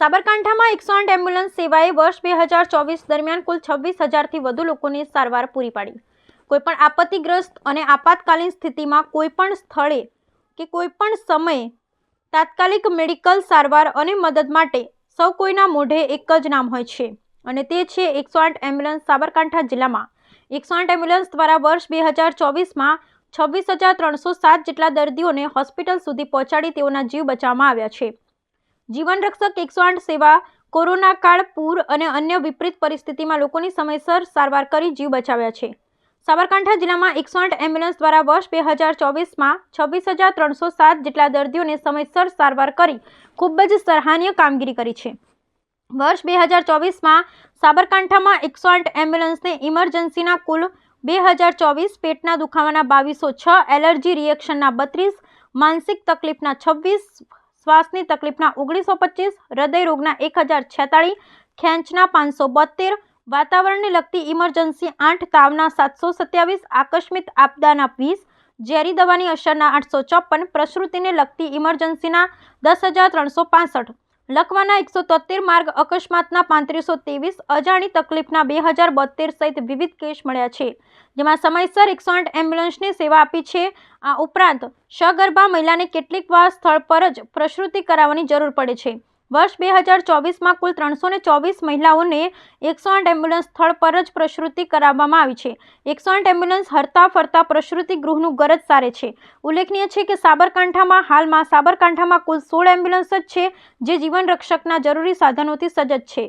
સાબરકાંઠામાં એકસો આઠ એમ્બ્યુલન્સ સેવાએ વર્ષ બે હજાર ચોવીસ દરમિયાન કુલ છવ્વીસ હજારથી વધુ લોકોને સારવાર પૂરી પાડી. કોઈપણ આપત્તિગ્રસ્ત અને આપાતકાલીન સ્થિતિમાં કોઈપણ સ્થળે કે કોઈપણ સમયે તાત્કાલિક મેડિકલ સારવાર અને મદદ માટે સૌ કોઈના મોઢે એક જ નામ હોય છે. અને તે છે એકસો આઠ એમ્બ્યુલન્સ સાબરકાંઠા જિલ્લામાં. એકસો આઠ એમ્બ્યુલન્સ દ્વારા વર્ષ બે હજાર ચોવીસમાં છવ્વીસ હજાર ત્રણસો સાત જેટલા દર્દીઓને હોસ્પિટલ સુધી પહોંચાડી તેઓના જીવ બચાવવામાં આવ્યા છે. જીવન રક્ષક એકસો આઠ સેવા, કોરોના કાળ પૂર અને અન્ય વિપરીત પરિસ્થિતિમાં લોકોની સમયસર સારવાર કરી જીવ બચાવ્યા છે. સાબરકાંઠા જિલ્લામાં એકસો આઠ એમ્બ્યુલન્સ દ્વારા વર્ષ બે હજાર ચોવીસમાં છવ્વીસ હજાર ત્રણસો સાત જેટલા દર્દીઓને સમયસર સારવાર કરી ખૂબ જ સરાહનીય કામગીરી કરી છે. વર્ષ બે હજાર ચોવીસમાં સાબરકાંઠામાં એકસો આઠ એમ્બ્યુલન્સને ઇમરજન્સીના કુલ બે હજાર ચોવીસ પેટના દુખાવાના બાવીસો છ, એલર્જી રિએક્શનના બત્રીસ, માનસિક તકલીફના છવ્વીસ, શ્વાસની તકલીફના ઓગણીસો પચીસ, હૃદય રોગના એક હજાર છેતાળીસ, ખેંચના પાંચસો બોતેર વાતાવરણને લગતી ઇમરજન્સી આઠ, તાવના સાતસો સત્યાવીસ, આકસ્મિક આપદાના વીસ, ઝેરી દવાની અસરના આઠસો ચોપન, પ્રસૃતિને લગતી ઇમરજન્સીના દસ હજાર ત્રણસો પાસઠ. લખવાના એકસો તોતેર માર્ગ અકસ્માતના પાંત્રીસો ત્રેવીસ અજાણી તકલીફના બે હજાર બોતેર સહિત વિવિધ કેસ મળ્યા છે. જેમાં સમયસર એકસો આઠ એમ્બ્યુલન્સની સેવા આપી છે. આ ઉપરાંત સગર્ભા મહિલાને કેટલીક વાર સ્થળ પર જ પ્રસૂતિ કરાવવાની જરૂર પડે છે. વર્ષ બે હજાર ચોવીસમાં કુલ ત્રણસો ચોવીસ મહિલાઓને એકસો આઠ એમ્બ્યુલન્સ સ્થળ પર જ પ્રસૃતિ કરાવવામાં આવી છે. એકસો આઠ એમ્બ્યુલન્સ હરતા ફરતા પ્રસૃતિ ગૃહનું ગરજ સારે છે. ઉલ્લેખનીય છે કે સાબરકાંઠામાં હાલમાં સાબરકાંઠામાં કુલ સોળ એમ્બ્યુલન્સ જ છે જે જીવન રક્ષકના જરૂરી સાધનોથી સજ્જ છે.